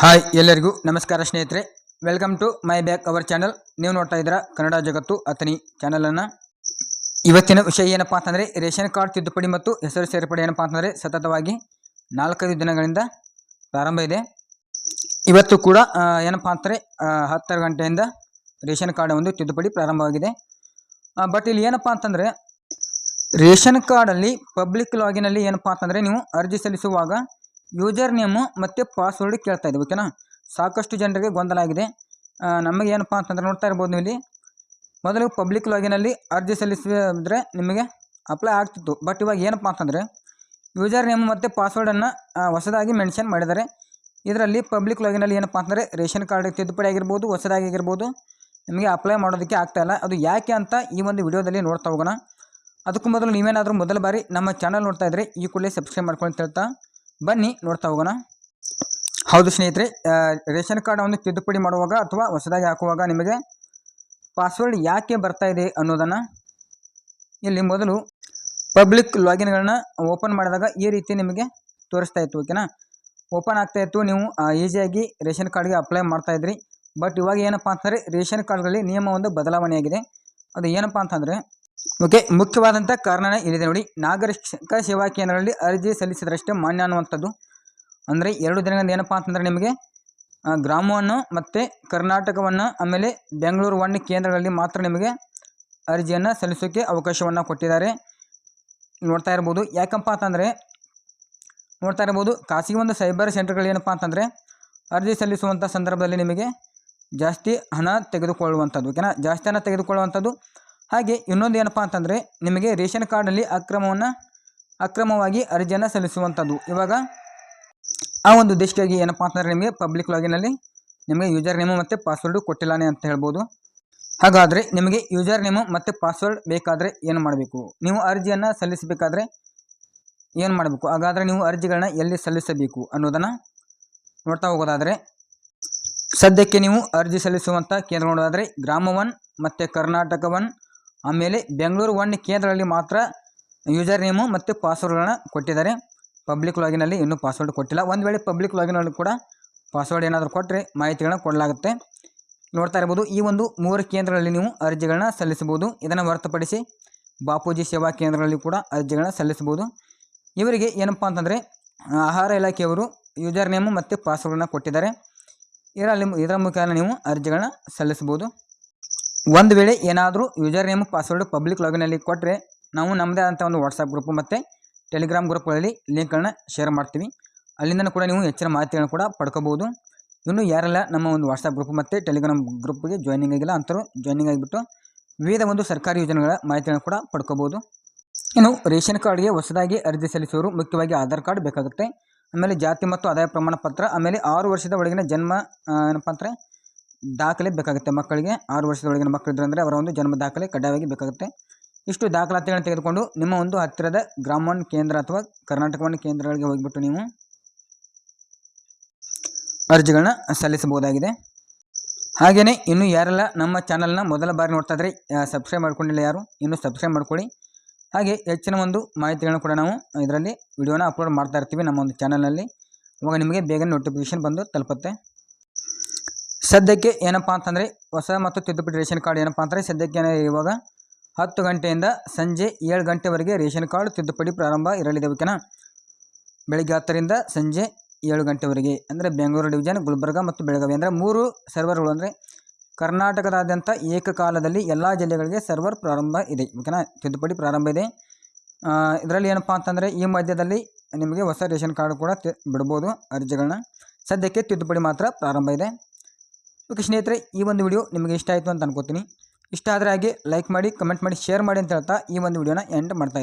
Hi ಎಲ್ಲರಿಗೂ ನಮಸ್ಕಾರ ಸ್ನೇಹಿತರೆ. Welcome to my back our channel ನೀವು ನೋಡ್ತಾ ಇದ್ದೀರಾ ಕನ್ನಡ ಜಗತ್ತು ಅತನಿ ಚಾನಲನ್ನು ಇವತ್ತಿನ ವಿಷಯ ಏನಪ್ಪ ಅಂತಂದರೆ ರೇಷನ್ ಕಾರ್ಡ್ ತಿದ್ದುಪಡಿ ಮತ್ತು ಹೆಸರು ಸೇರ್ಪಡೆ ಏನಪ್ಪಾ ಅಂತಂದರೆ ಸತತವಾಗಿ ನಾಲ್ಕೈದು ದಿನಗಳಿಂದ ಪ್ರಾರಂಭ ಇದೆ. ಇವತ್ತು ಕೂಡ ಏನಪ್ಪಾ ಆ, ಹತ್ತರ ಗಂಟೆಯಿಂದ ರೇಷನ್ ಕಾರ್ಡ್ ಒಂದು ತಿದ್ದುಪಡಿ ಪ್ರಾರಂಭವಾಗಿದೆ. ಬಟ್ ಇಲ್ಲಿ ಏನಪ್ಪ ಅಂತಂದರೆ ರೇಷನ್ ಕಾರ್ಡಲ್ಲಿ ಪಬ್ಲಿಕ್ ಲಾಗಿನಲ್ಲಿ ಏನಪ್ಪಾ ಅಂತಂದರೆ ನೀವು ಅರ್ಜಿ ಸಲ್ಲಿಸುವಾಗ ಯೂಸರ್ ನೇಮು ಮತ್ತು ಪಾಸ್ವರ್ಡ್ ಕೇಳ್ತಾ ಇದೆ ಓಕೆನಾ ಸಾಕಷ್ಟು ಜನರಿಗೆ ಗೊಂದಲ ಆಗಿದೆ. ನಮಗೆ ಏನಪ್ಪ ಅಂತಂದ್ರೆ ನೋಡ್ತಾ ಇರ್ಬೋದು ನೀವು ಇಲ್ಲಿ. ಮೊದಲು ಪಬ್ಲಿಕ್ ಲಾಗಿನಲ್ಲಿ ಅರ್ಜಿ ಸಲ್ಲಿಸಿದ್ರೆ ನಿಮಗೆ ಅಪ್ಲೈ ಆಗ್ತಿತ್ತು. ಬಟ್ ಇವಾಗ ಏನಪ್ಪ ಅಂತಂದರೆ ಯೂಸರ್ ನೇಮ್ ಮತ್ತು ಪಾಸ್ವರ್ಡನ್ನು ಹೊಸದಾಗಿ ಮೆನ್ಷನ್ ಮಾಡಿದ್ದಾರೆ. ಇದರಲ್ಲಿ ಪಬ್ಲಿಕ್ ಲಾಗಿನಲ್ಲಿ ಏನಪ್ಪ ಅಂತಂದರೆ ರೇಷನ್ ಕಾರ್ಡ್ ತಿದ್ದುಪಡಿ ಆಗಿರ್ಬೋದು, ಹೊಸದಾಗಿ ಆಗಿರ್ಬೋದು, ನಿಮಗೆ ಅಪ್ಲೈ ಮಾಡೋದಕ್ಕೆ ಆಗ್ತಾ ಇಲ್ಲ. ಅದು ಯಾಕೆ ಅಂತ ಈ ಒಂದು ವಿಡಿಯೋದಲ್ಲಿ ನೋಡ್ತಾ ಹೋಗೋಣ. ಅದಕ್ಕೂ ಮೊದಲು ನೀವೇನಾದರೂ ಮೊದಲ ಬಾರಿ ನಮ್ಮ ಚಾನಲ್ ನೋಡ್ತಾ ಇದ್ದರೆ ಈ ಕೂಡಲೇ ಸಬ್ಸ್ಕ್ರೈಬ್ ಮಾಡ್ಕೊಂಡು ಹೇಳ್ತಾ. ಬನ್ನಿ ನೋಡ್ತಾ ಹೋಗೋಣ. ಹೌದು ಸ್ನೇಹಿತರೆ ರೇಷನ್ ಕಾರ್ಡ್ ಒಂದು ತಿದ್ದುಪಡಿ ಮಾಡುವಾಗ ಅಥವಾ ಹೊಸದಾಗಿ ಹಾಕುವಾಗ ನಿಮಗೆ ಪಾಸ್ವರ್ಡ್ ಯಾಕೆ ಬರ್ತಾ ಇದೆ ಅನ್ನೋದನ್ನು ಇಲ್ಲಿ ಮೊದಲು ಪಬ್ಲಿಕ್ ಲಾಗಿನ್ಗಳನ್ನ ಓಪನ್ ಮಾಡಿದಾಗ ಈ ರೀತಿ ನಿಮಗೆ ತೋರಿಸ್ತಾ ಇತ್ತು, ಓಕೆನಾ? ಓಪನ್ ಆಗ್ತಾ ಇತ್ತು, ನೀವು ಈಸಿಯಾಗಿ ರೇಷನ್ ಕಾರ್ಡ್ಗೆ ಅಪ್ಲೈ ಮಾಡ್ತಾ ಇದ್ರಿ. ಬಟ್ ಇವಾಗ ಏನಪ್ಪ ಅಂತಂದರೆ ರೇಷನ್ ಕಾರ್ಡ್ಗಳಲ್ಲಿ ನಿಯಮ ಒಂದು ಬದಲಾವಣೆಯಾಗಿದೆ. ಅದು ಏನಪ್ಪ ಅಂತಂದರೆ ಓಕೆ ಮುಖ್ಯವಾದಂಥ ಕಾರಣ ಏನಿದೆ ನೋಡಿ. ನಾಗರಿಕ ಸೇವಾ ಕೇಂದ್ರಗಳಲ್ಲಿ ಅರ್ಜಿ ಸಲ್ಲಿಸಿದ್ರಷ್ಟೇ ಮಾನ್ಯ ಅನ್ನುವಂಥದ್ದು. ಅಂದರೆ ಎರಡು ದಿನಗಳಿಂದ ಏನಪ್ಪಾ ಅಂತಂದರೆ ನಿಮಗೆ ಗ್ರಾಮವನ್ನು ಮತ್ತು ಕರ್ನಾಟಕವನ್ನು ಆಮೇಲೆ ಬೆಂಗಳೂರು ಒನ್ ಕೇಂದ್ರಗಳಲ್ಲಿ ಮಾತ್ರ ನಿಮಗೆ ಅರ್ಜಿಯನ್ನು ಸಲ್ಲಿಸೋಕ್ಕೆ ಅವಕಾಶವನ್ನು ಕೊಟ್ಟಿದ್ದಾರೆ. ನೋಡ್ತಾ ಇರ್ಬೋದು. ಯಾಕಪ್ಪ ಅಂತಂದರೆ, ನೋಡ್ತಾ ಇರ್ಬೋದು. ಖಾಸಗಿ ಒಂದು ಸೈಬರ್ ಸೆಂಟರ್ಗಳು ಏನಪ್ಪ ಅಂತಂದರೆ, ಅರ್ಜಿ ಸಲ್ಲಿಸುವಂಥ ಸಂದರ್ಭದಲ್ಲಿ ನಿಮಗೆ ಜಾಸ್ತಿ ಹಣ ತೆಗೆದುಕೊಳ್ಳುವಂಥದ್ದು. ಓಕೆನಾ? ಜಾಸ್ತಿ ಹಣ ತೆಗೆದುಕೊಳ್ಳುವಂಥದ್ದು. ಹಾಗೆ ಇನ್ನೊಂದು ಏನಪ್ಪ ಅಂತಂದರೆ ನಿಮಗೆ ರೇಷನ್ ಕಾರ್ಡಲ್ಲಿ ಅಕ್ರಮವನ್ನು, ಅಕ್ರಮವಾಗಿ ಅರ್ಜಿಯನ್ನು ಸಲ್ಲಿಸುವಂಥದ್ದು. ಇವಾಗ ಆ ಒಂದು ದೇಶಕ್ಕಾಗಿ ಏನಪ್ಪ ಅಂತಂದರೆ ನಿಮಗೆ ಪಬ್ಲಿಕ್ ಲಾಗಿನಲ್ಲಿ ನಿಮಗೆ ಯೂಸರ್ ನೇಮು ಮತ್ತು ಪಾಸ್ವರ್ಡು ಕೊಟ್ಟಿಲ್ಲಾನೆ ಅಂತ ಹೇಳ್ಬೋದು. ಹಾಗಾದರೆ ನಿಮಗೆ ಯೂಸರ್ ನೇಮು ಮತ್ತು ಪಾಸ್ವರ್ಡ್ ಬೇಕಾದರೆ ಏನು ಮಾಡಬೇಕು? ನೀವು ಅರ್ಜಿಯನ್ನು ಸಲ್ಲಿಸಬೇಕಾದ್ರೆ ಏನು ಮಾಡಬೇಕು? ಹಾಗಾದರೆ ನೀವು ಅರ್ಜಿಗಳನ್ನ ಎಲ್ಲಿ ಸಲ್ಲಿಸಬೇಕು ಅನ್ನೋದನ್ನು ನೋಡ್ತಾ ಹೋಗೋದಾದರೆ, ಸದ್ಯಕ್ಕೆ ನೀವು ಅರ್ಜಿ ಸಲ್ಲಿಸುವಂಥ ಕೇಂದ್ರ ನೋಡೋದಾದರೆ ಗ್ರಾಮ ಒನ್ ಮತ್ತು ಕರ್ನಾಟಕ ಒನ್ ಆಮೇಲೆ ಬೆಂಗಳೂರು ಒನ್ ಕೇಂದ್ರಗಳಲ್ಲಿ ಮಾತ್ರ ಯೂಸರ್ ನೇಮು ಮತ್ತು ಪಾಸ್ವರ್ಡ್ಗಳನ್ನ ಕೊಟ್ಟಿದ್ದಾರೆ. ಪಬ್ಲಿಕ್ ಲಾಗಿನಲ್ಲಿ ಇನ್ನೂ ಪಾಸ್ವರ್ಡ್ ಕೊಟ್ಟಿಲ್ಲ. ಒಂದು ವೇಳೆ ಪಬ್ಲಿಕ್ ಲಾಗಿನಲ್ಲಿ ಕೂಡ ಪಾಸ್ವರ್ಡ್ ಏನಾದರೂ ಕೊಟ್ಟರೆ ಮಾಹಿತಿಗಳನ್ನ ಕೊಡಲಾಗುತ್ತೆ. ನೋಡ್ತಾ ಇರ್ಬೋದು, ಈ ಒಂದು ಮೂರು ಕೇಂದ್ರಗಳಲ್ಲಿ ನೀವು ಅರ್ಜಿಗಳನ್ನ ಸಲ್ಲಿಸಬಹುದು. ಇದನ್ನು ಹೊರತುಪಡಿಸಿ ಬಾಪೂಜಿ ಸೇವಾ ಕೇಂದ್ರಗಳಲ್ಲಿ ಕೂಡ ಅರ್ಜಿಗಳನ್ನ ಸಲ್ಲಿಸಬಹುದು. ಇವರಿಗೆ ಏನಪ್ಪಾ ಅಂತಂದರೆ, ಆಹಾರ ಇಲಾಖೆಯವರು ಯೂಸರ್ ನೇಮು ಮತ್ತು ಪಾಸ್ವರ್ಡನ್ನ ಕೊಟ್ಟಿದ್ದಾರೆ. ಇದರಲ್ಲಿ, ಇದರ ಮುಖಾಂತರ ನೀವು ಅರ್ಜಿಗಳನ್ನ ಸಲ್ಲಿಸ್ಬೋದು ಒಂದು ವೇಳೆ ಏನಾದರೂ ಯೂಸರ್ ನೇಮ್ ಪಾಸ್ವರ್ಡ್ ಪಬ್ಲಿಕ್ ಲಾಗಿನಲ್ಲಿ ಕೊಟ್ಟರೆ ನಾವು ನಮ್ಮದೇ ಆದಂಥ ಒಂದು ವಾಟ್ಸಪ್ ಗ್ರೂಪ್ ಮತ್ತು ಟೆಲಿಗ್ರಾಮ್ ಗ್ರೂಪ್ಗಳಲ್ಲಿ ಲಿಂಕ್ಗಳನ್ನ ಶೇರ್ ಮಾಡ್ತೀವಿ. ಅಲ್ಲಿಂದ ಕೂಡ ನೀವು ಹೆಚ್ಚಿನ ಮಾಹಿತಿಗಳನ್ನು ಕೂಡ ಪಡ್ಕೋಬೋದು ಇನ್ನು ಯಾರೆಲ್ಲ ನಮ್ಮ ಒಂದು ವಾಟ್ಸಪ್ ಗ್ರೂಪ್ ಮತ್ತು ಟೆಲಿಗ್ರಾಮ್ ಗ್ರೂಪ್ಗೆ ಜಾಯ್ನಿಂಗ್ ಆಗಿಲ್ಲ ಅಂಥವ್ರು ಜಾಯ್ನಿಂಗ್ ಆಗಿಬಿಟ್ಟು ವಿವಿಧ ಒಂದು ಸರ್ಕಾರಿ ಯೋಜನೆಗಳ ಮಾಹಿತಿಯನ್ನು ಕೂಡ ಪಡ್ಕೋಬೋದು ಇನ್ನು ರೇಷನ್ ಕಾರ್ಡ್ಗೆ ಹೊಸದಾಗಿ ಅರ್ಜಿ ಸಲ್ಲಿಸುವವರು ಮುಖ್ಯವಾಗಿ ಆಧಾರ್ ಕಾರ್ಡ್ ಬೇಕಾಗುತ್ತೆ. ಆಮೇಲೆ ಜಾತಿ ಮತ್ತು ಆದಾಯ ಪ್ರಮಾಣ ಪತ್ರ, ಆಮೇಲೆ ಆರು ವರ್ಷದ ಒಳಗಿನ ಜನ್ಮ ಏನಪ್ಪ ಅಂದರೆ ದಾಖಲೆ ಬೇಕಾಗುತ್ತೆ ಮಕ್ಕಳಿಗೆ. ಆರು ವರ್ಷದೊಳಗಿನ ಮಕ್ಕಳು ಮಕ್ಕಳಿದ್ರೆ ಅಂದರೆ ಅವರ ಒಂದು ಜನ್ಮ ದಾಖಲೆ ಕಡ್ಡಾಯವಾಗಿ ಬೇಕಾಗುತ್ತೆ. ಇಷ್ಟು ದಾಖಲಾತಿಗಳನ್ನು ತೆಗೆದುಕೊಂಡು ನಿಮ್ಮ ಒಂದು ಹತ್ತಿರದ ಗ್ರಾಮವನ್ನು ಕೇಂದ್ರ ಅಥವಾ ಕರ್ನಾಟಕ ಒನ್ ಕೇಂದ್ರಗಳಿಗೆ ಹೋಗಿಬಿಟ್ಟು ನೀವು ಅರ್ಜಿಗಳನ್ನ ಸಲ್ಲಿಸಬಹುದಾಗಿದೆ. ಹಾಗೆಯೇ ಇನ್ನು ಯಾರೆಲ್ಲ ನಮ್ಮ ಚಾನಲ್ನ ಮೊದಲ ಬಾರಿ ನೋಡ್ತಾ ಇದ್ರೆ ಸಬ್ಸ್ಕ್ರೈಬ್ ಮಾಡ್ಕೊಂಡಿಲ್ಲ ಯಾರು, ಇನ್ನೂ ಸಬ್ಸ್ಕ್ರೈಬ್ ಮಾಡ್ಕೊಳ್ಳಿ. ಹಾಗೆ ಹೆಚ್ಚಿನ ಒಂದು ಮಾಹಿತಿಗಳನ್ನು ಕೂಡ ನಾವು ಇದರಲ್ಲಿ, ವಿಡಿಯೋನ ಅಪ್ಲೋಡ್ ಮಾಡ್ತಾ ಇರ್ತೀವಿ ನಮ್ಮ ಒಂದು ಚಾನಲ್ನಲ್ಲಿ. ಅವಾಗ ನಿಮಗೆ ಬೇಗ ನೋಟಿಫಿಕೇಶನ್ ಬಂದು ತಲುಪುತ್ತೆ. ಸದ್ಯಕ್ಕೆ ಏನಪ್ಪ ಅಂತಂದರೆ ಹೊಸ ಮತ್ತು ತಿದ್ದುಪಡಿ ರೇಷನ್ ಕಾರ್ಡ್ ಏನಪ್ಪ ಅಂದರೆ ಸದ್ಯಕ್ಕೆ ಇವಾಗ ಹತ್ತು ಗಂಟೆಯಿಂದ ಸಂಜೆ ಏಳು ಗಂಟೆವರೆಗೆ ರೇಷನ್ ಕಾರ್ಡ್ ತಿದ್ದುಪಡಿ ಪ್ರಾರಂಭ ಇರಲಿದೆ ಓಕೆನಾ? ಬೆಳಗ್ಗೆ ಹತ್ತರಿಂದ ಸಂಜೆ ಏಳು ಗಂಟೆವರೆಗೆ ಅಂದರೆ ಬೆಂಗಳೂರು ಡಿವಿಜನ್, ಗುಲ್ಬರ್ಗ ಮತ್ತು ಬೆಳಗಾವಿ ಅಂದರೆ ಮೂರು ಸರ್ವರ್ಗಳು ಅಂದರೆ ಕರ್ನಾಟಕದಾದ್ಯಂತ ಏಕಕಾಲದಲ್ಲಿ ಎಲ್ಲ ಜಿಲ್ಲೆಗಳಿಗೆ ಸರ್ವರ್ ಪ್ರಾರಂಭ ಇದೆ ಓಕೆನಾ? ತಿದ್ದುಪಡಿ ಪ್ರಾರಂಭ ಇದೆ. ಇದರಲ್ಲಿ ಏನಪ್ಪ ಅಂತಂದರೆ ಈ ಮಧ್ಯದಲ್ಲಿ ನಿಮಗೆ ಹೊಸ ರೇಷನ್ ಕಾರ್ಡ್ ಕೂಡ ಬಿಡ್ಬೋದು ಅರ್ಜಿಗಳನ್ನ. ಸದ್ಯಕ್ಕೆ ತಿದ್ದುಪಡಿ ಮಾತ್ರ ಪ್ರಾರಂಭ ಇದೆ. ಓಕೆ ಸ್ನೇಹಿತರೆ, ಈ ಒಂದು ವಿಡಿಯೋ ನಿಮಗೆ ಇಷ್ಟ ಆಯಿತು ಅಂತ ಅನ್ಕೋತೀನಿ. ಇಷ್ಟ ಆದರೆ ಹಾಗೆ ಲೈಕ್ ಮಾಡಿ ಕಮೆಂಟ್ ಮಾಡಿ ಶೇರ್ ಮಾಡಿ ಅಂತ ಹೇಳ್ತಾ ಈ ಒಂದು ವಿಡಿಯೋನ ಎಂಡ್ ಮಾಡ್ತಾ